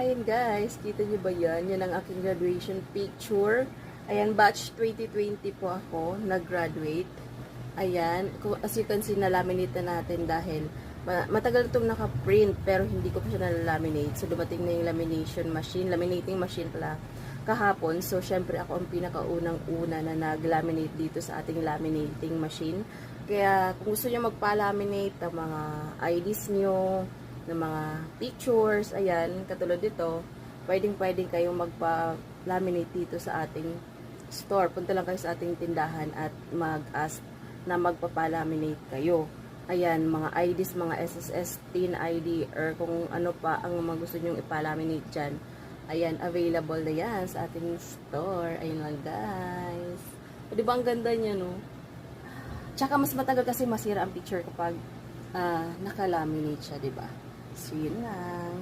Ayan guys, kita niyo ba yan? Yan ang aking graduation picture. Ayan, batch 2020 po ako, nag-graduate. Ayan, as you can see, nalaminate na natin dahil ma- matagal itong naka-print pero hindi ko pa siya nalalaminate. So, dumating na yung lamination machine, laminating machine pala kahapon. So, syempre ako ang pinakaunang-una na nag-laminate dito sa ating laminating machine. Kaya, kung gusto niyo magpa-laminate ng mga IDs nyo, ng mga pictures, ayan, katulad dito, pwedeng-pwedeng kayong magpa-laminate dito sa ating store. Punta lang kayo sa ating tindahan at mag-ask na magpapalaminate kayo. Ayan, mga IDs, mga SSS, teen ID, or kung ano pa ang mga gusto nyong ipalaminate dyan. Ayan, available na yan sa ating store. Ayun lang, guys. O, di ba ang ganda niya, no? Tsaka mas matagal kasi masira ang picture kapag ah, nakalaminate siya, di ba? So, yun lang.